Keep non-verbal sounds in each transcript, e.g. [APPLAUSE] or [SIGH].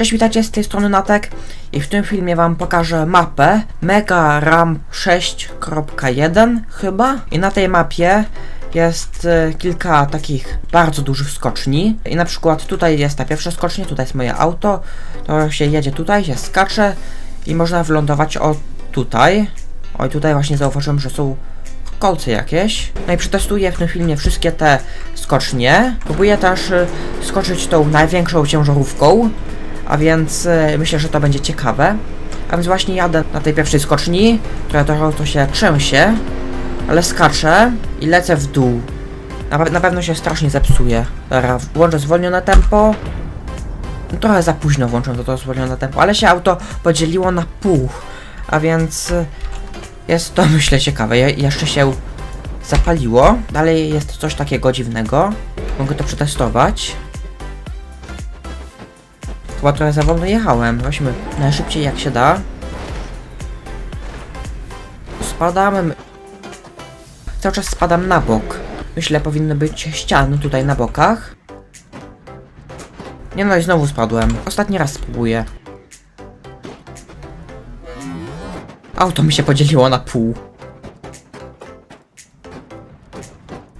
Cześć, witajcie z tej strony Natek i w tym filmie wam pokażę mapę Mega Ram 6.1 chyba i na tej mapie jest e, kilka takich bardzo dużych skoczni i na przykład tutaj jest ta pierwsza skocznia, tutaj jest moje auto, to się jedzie tutaj, się skacze i można wylądować o tutaj. Oj, tutaj właśnie zauważyłem, że są kolce jakieś. No i przetestuję w tym filmie wszystkie te skocznie. Próbuję też y, skoczyć tą największą ciężarówką, a więc y, myślę, że to będzie ciekawe. A więc właśnie jadę na tej pierwszej skoczni, która trochę to się trzęsie, ale skaczę i lecę w dół. Na, na pewno się strasznie zepsuje. Dobra, włączę zwolnione tempo. No, trochę za późno włączę to, to zwolnione tempo, ale się auto podzieliło na pół. A więc y, jest to [LAUGHS] myślę ciekawe. Je jeszcze się zapaliło. Dalej jest coś takiego dziwnego. Mogę to przetestować. Chyba trochę za wolno jechałem. Weźmy najszybciej jak się da. Spadamy. Cały czas spadam na bok. Myślę, powinny być ściany tutaj na bokach. Nie no i znowu spadłem. Ostatni raz spróbuję. Auto mi się podzieliło na pół.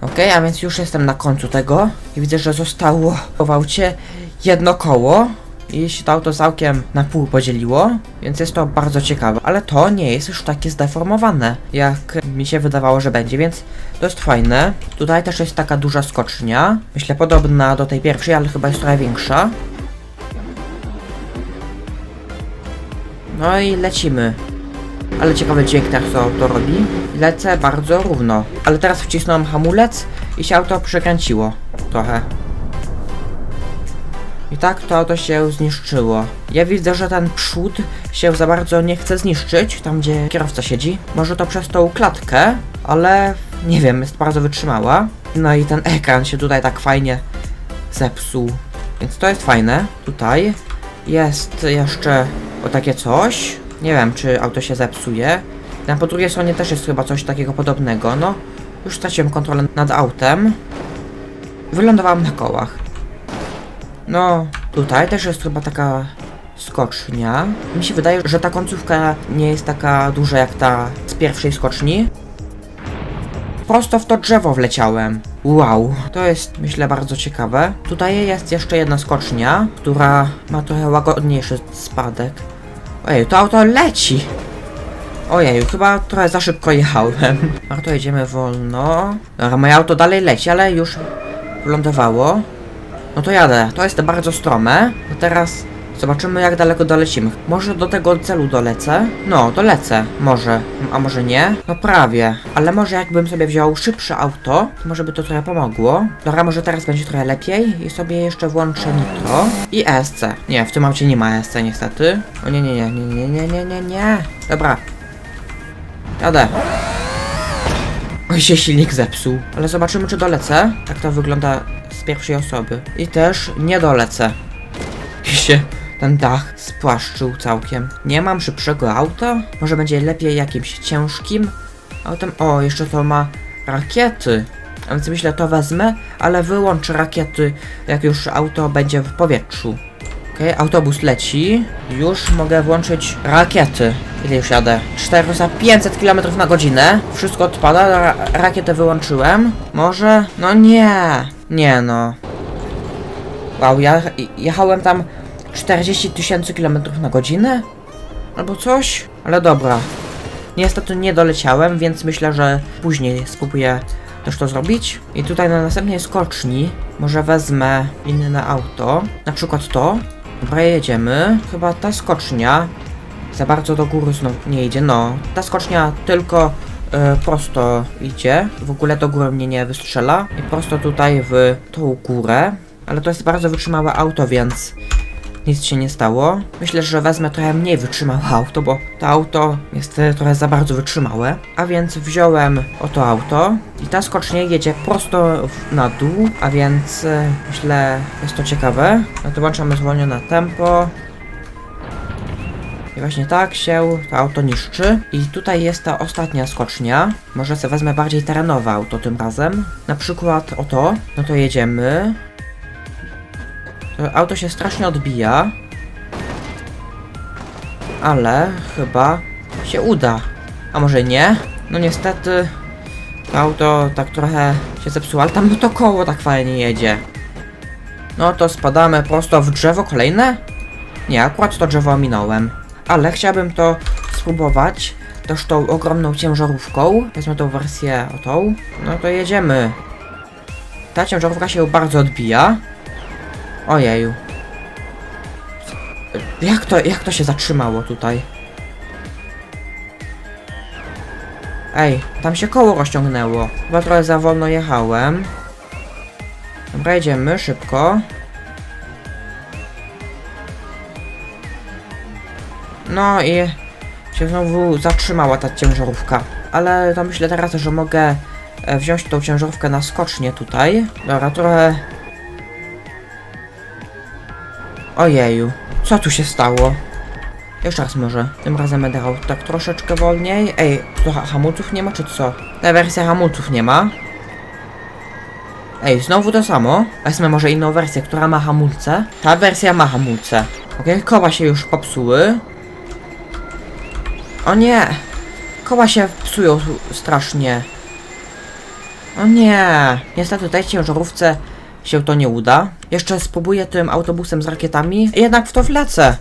Okej, a więc już jestem na końcu tego i widzę, że zostało w aucie jedno koło i się to auto całkiem na pół podzieliło, więc jest to bardzo ciekawe, ale to nie jest już takie zdeformowane, jak mi się wydawało, że będzie, więc to jest fajne. Tutaj też jest taka duża skocznia, myślę podobna do tej pierwszej, ale chyba jest trochę większa. No i lecimy. Ale ciekawy dźwięk teraz to, to robi. Lecę bardzo równo. Ale teraz wcisnąłem hamulec i się auto przekręciło. Trochę. Tak to auto się zniszczyło. Ja widzę, że ten przód się za bardzo nie chce zniszczyć, tam gdzie kierowca siedzi. Może to przez tą klatkę, ale nie wiem, jest bardzo wytrzymała. No i ten ekran się tutaj tak fajnie zepsuł. Więc to jest fajne. Tutaj jest jeszcze o takie coś. Nie wiem, czy auto się zepsuje. Na po drugiej stronie też jest chyba coś takiego podobnego. No, już straciłem kontrolę nad autem. Wylądowałem na kołach. No, tutaj też jest chyba taka skocznia. Mi się wydaje, że ta końcówka nie jest taka duża jak ta z pierwszej skoczni. Prosto w to drzewo wleciałem. Wow, to jest myślę bardzo ciekawe. Tutaj jest jeszcze jedna skocznia, która ma trochę łagodniejszy spadek. Ojej, to auto leci! Ojej, chyba trochę za szybko jechałem. [LAUGHS] A to jedziemy wolno. Dobra, moje auto dalej leci, ale już wylądowało. No to jadę. To jest bardzo strome. No teraz zobaczymy jak daleko dolecimy. Może do tego celu dolecę? No, dolecę. Może. A może nie? No prawie. Ale może jakbym sobie wziął szybsze auto, to może by to trochę pomogło. Dobra, może teraz będzie trochę lepiej i sobie jeszcze włączę nitro i ESC. Nie, w tym aucie nie ma ESC niestety. O nie, nie, nie, nie, nie, nie, nie, nie, nie. Dobra. Jadę. Oj, się silnik zepsuł. Ale zobaczymy, czy dolecę. Jak to wygląda z pierwszej osoby. I też nie dolecę. I się ten dach spłaszczył całkiem. Nie mam szybszego auta? Może będzie lepiej jakimś ciężkim autem? O, jeszcze to ma rakiety. A więc myślę, to wezmę, ale wyłączę rakiety, jak już auto będzie w powietrzu. Okej, autobus leci. Już mogę włączyć rakiety. Ile już jadę? 400, 500 km na godzinę. Wszystko odpada, ra rakietę wyłączyłem. Może? No nie. Nie no. Wow, ja jechałem tam 40 tysięcy km na godzinę? Albo coś? Ale dobra. Niestety nie doleciałem, więc myślę, że później spróbuję też to zrobić. I tutaj na następnej skoczni może wezmę inne auto. Na przykład to. Dobra, jedziemy. Chyba ta skocznia za bardzo do góry znów nie idzie. No, ta skocznia tylko e, prosto idzie. W ogóle do góry mnie nie wystrzela. I prosto tutaj w tą górę. Ale to jest bardzo wytrzymałe auto, więc nic się nie stało. Myślę, że wezmę trochę mniej wytrzymałe auto, bo to auto jest trochę za bardzo wytrzymałe. A więc wziąłem oto auto i ta skocznie jedzie prosto na dół, a więc e, myślę, jest to ciekawe. No to włączamy zwolnione tempo. I właśnie tak się to auto niszczy. I tutaj jest ta ostatnia skocznia. Może sobie wezmę bardziej terenowe auto tym razem. Na przykład oto. No to jedziemy. To auto się strasznie odbija. Ale chyba się uda. A może nie? No niestety to auto tak trochę się zepsuło, ale tam to koło tak fajnie jedzie. No to spadamy prosto w drzewo kolejne? Nie, akurat to drzewo minąłem. Ale chciałbym to spróbować też tą ogromną ciężarówką. Wezmę tą wersję o tą. No to jedziemy. Ta ciężarówka się bardzo odbija. Ojeju. Jak to, jak to się zatrzymało tutaj? Ej, tam się koło rozciągnęło. Chyba trochę za wolno jechałem. Dobra, jedziemy szybko. No i się znowu zatrzymała ta ciężarówka. Ale to myślę teraz, że mogę e, wziąć tą ciężarówkę na skocznie tutaj. Dobra, trochę... Ojeju, co tu się stało? Jeszcze raz może. Tym razem będę jechał tak troszeczkę wolniej. Ej, tu ha hamulców nie ma, czy co? Ta wersja hamulców nie ma. Ej, znowu to samo. Wezmę może inną wersję, która ma hamulce. Ta wersja ma hamulce. Okej, koła się już popsuły. O nie! Koła się psują strasznie. O nie! Niestety tej ciężarówce się to nie uda. Jeszcze spróbuję tym autobusem z rakietami. Jednak w to wlecę.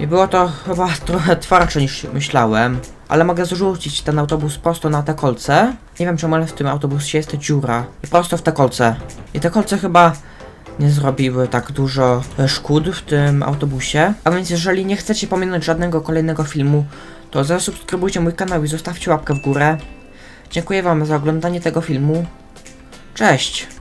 I było to chyba [LAUGHS] trochę twardsze niż myślałem. Ale mogę zrzucić ten autobus prosto na te kolce. Nie wiem czemu, ale w tym autobusie jest dziura. I prosto w te kolce. I te kolce chyba nie zrobiły tak dużo e, szkód w tym autobusie. A więc jeżeli nie chcecie pominąć żadnego kolejnego filmu, to zasubskrybujcie mój kanał i zostawcie łapkę w górę. Dziękuję wam za oglądanie tego filmu. Cześć!